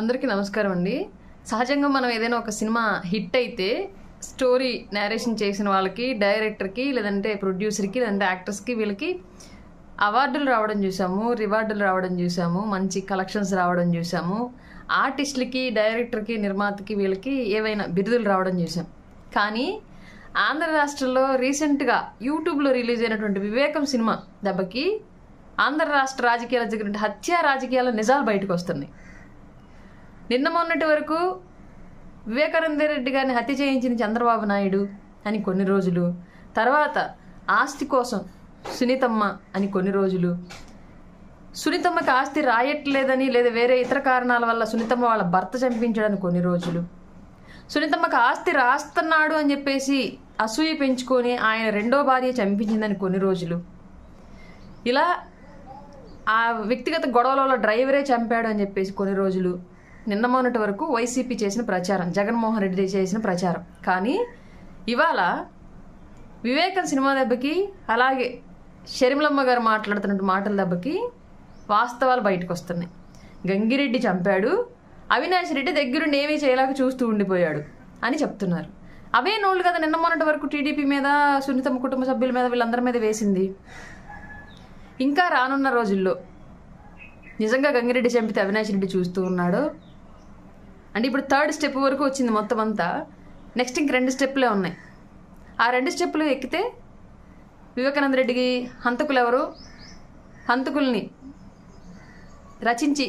అందరికీ నమస్కారం అండి. సహజంగా మనం ఏదైనా ఒక సినిమా హిట్ అయితే స్టోరీ నేరేషన్ చేసిన వాళ్ళకి డైరెక్టర్కి లేదంటే ప్రొడ్యూసర్కి లేదంటే యాక్టర్స్కి వీళ్ళకి అవార్డులు రావడం చూసాము రివార్డులు రావడం చూసాము మంచి కలెక్షన్స్ రావడం చూసాము. ఆర్టిస్టులకి డైరెక్టర్కి నిర్మాతకి వీళ్ళకి ఏవైనా బిరుదులు రావడం చూసాం. కానీ ఆంధ్ర రాష్ట్రంలో రీసెంట్గా యూట్యూబ్లో రిలీజ్ అయినటువంటి వివేకం సినిమా దెబ్బకి ఆంధ్ర రాష్ట్ర రాజకీయాల జరిగిన హత్యా రాజకీయాల నిజాలు బయటకు వస్తున్నాయి. నిన్న మొన్నటి వరకు వివేకానంద రెడ్డి గారిని హత్య చేయించిన చంద్రబాబు నాయుడు అని కొన్ని రోజులు తర్వాత ఆస్తి కోసం సునీతమ్మ అని కొన్ని రోజులు. సునీతమ్మకి ఆస్తి రాయట్లేదని లేదా వేరే ఇతర కారణాల వల్ల సునీతమ్మ వాళ్ళ భర్త చంపించడానికి కొన్ని రోజులు. సునీతమ్మకి ఆస్తి రాస్తున్నాడు అని చెప్పేసి అసూయ పెంచుకొని ఆయన రెండో భార్య చంపించిందని కొన్ని రోజులు. ఇలా ఆ వ్యక్తిగత గొడవలలో డ్రైవరే చంపాడు అని చెప్పేసి కొన్ని రోజులు. నిన్న మొన్నటి వరకు వైసీపీ చేసిన ప్రచారం జగన్మోహన్ రెడ్డి చేసిన ప్రచారం. కానీ ఇవాళ వివేకం సినిమా దెబ్బకి అలాగే షర్మిలమ్మ గారు మాట్లాడుతున్న మాటల దెబ్బకి వాస్తవాలు బయటకు వస్తున్నాయి గంగిరెడ్డి చంపాడు అవినాష్ రెడ్డి దగ్గరుండి ఏమీ చేయలేక చూస్తూ ఉండిపోయాడు అని చెప్తున్నారు. అవే నోళ్ళు కదా నిన్న మొన్నటి వరకు టీడీపీ మీద సున్నితమ్మ కుటుంబ సభ్యుల మీద వీళ్ళందరి మీద వేసింది. ఇంకా రానున్న రోజుల్లో నిజంగా గంగిరెడ్డి చంపితే అవినాష్ రెడ్డి చూస్తూ ఉన్నాడు. అంటే ఇప్పుడు థర్డ్ స్టెప్ వరకు వచ్చింది మొత్తం అంతా. నెక్స్ట్ ఇంక రెండు స్టెప్లే ఉన్నాయి. ఆ రెండు స్టెప్పులు ఎక్కితే వివేకానంద రెడ్డికి హంతకులు ఎవరు? హంతకుల్ని రచించి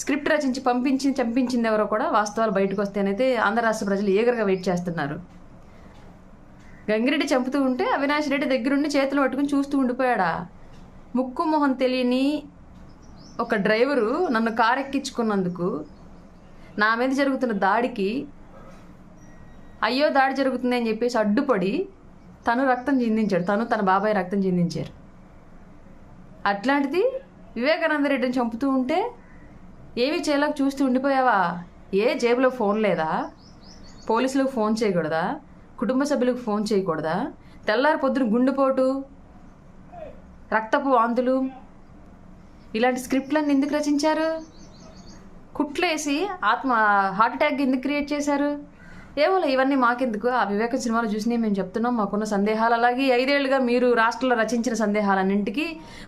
స్క్రిప్ట్ రచించి పంపించి చంపించింది ఎవరో కూడా వాస్తవాలు బయటకు వస్తాయనైతే ఆంధ్ర రాష్ట్ర ప్రజలు ఈగర్గా వెయిట్ చేస్తున్నారు. గంగిరెడ్డి చంపుతూ ఉంటే అవినాష్ రెడ్డి దగ్గరుండి చేతులు పట్టుకుని చూస్తూ ఉండిపోయాడా? ముక్కు మొహం తెలియని ఒక డ్రైవరు నన్ను కారు ఎక్కించుకున్నందుకు నా మీద జరుగుతున్న దాడికి అయ్యో దాడి జరుగుతుంది అని చెప్పేసి అడ్డుపడి తను రక్తం చిందించాడు. తను తన బాబాయ్ రక్తం చిందించారు. అట్లాంటిది వివేకానంద రెడ్డిని చంపుతూ ఉంటే ఏమీ చేయలేక చూస్తూ ఉండిపోయావా? ఏ జేబులో ఫోన్ లేదా? పోలీసులకు ఫోన్ చేయకూడదా? కుటుంబ సభ్యులకు ఫోన్ చేయకూడదా? తెల్లారి పొద్దున గుండెపోటు రక్తపు వాంతులు ఇలాంటి స్క్రిప్ట్లన్నీ ఎందుకు రచించారు? కుట్లేసి ఆత్మ హార్ట్ అటాక్ ఎందుకు క్రియేట్ చేశారు? ఏమోలే ఇవన్నీ మాకెందుకు? ఆ వివేక సినిమాలు చూసినవి మేము చెప్తున్నాం మాకున్న సందేహాలు. అలాగే ఐదేళ్ళుగా మీరు రాష్ట్రంలో రచించిన సందేహాలన్నింటికి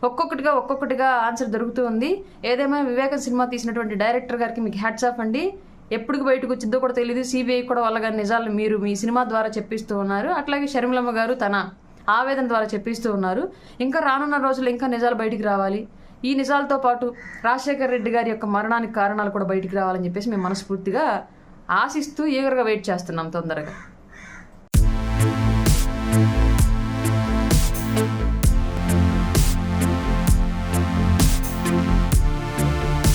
ఒక్కొక్కటిగా ఒక్కొక్కటిగా ఆన్సర్ దొరుకుతూ ఉంది. ఏదేమైనా వివేక సినిమా తీసినటువంటి డైరెక్టర్ గారికి మీకు హ్యాట్స్ ఆఫ్ అండి. ఎప్పటికి బయటకు వచ్చిందో కూడా తెలియదు సిబిఐ కూడా వాళ్ళ గారి నిజాలు మీరు మీ సినిమా ద్వారా చెప్పిస్తూ ఉన్నారు. అట్లాగే షర్మిలమ్మ గారు తన ఆవేదన ద్వారా చెప్పిస్తూ ఉన్నారు. ఇంకా రానున్న రోజుల్లో ఇంకా నిజాలు బయటికి రావాలి. ఈ నిజాలతో పాటు రాజశేఖర్ రెడ్డి గారి యొక్క మరణానికి కారణాలు కూడా బయటికి రావాలని చెప్పేసి మేము మనస్ఫూర్తిగా ఆశిస్తూ ఈగర్గా వెయిట్ చేస్తున్నాం తొందరగా.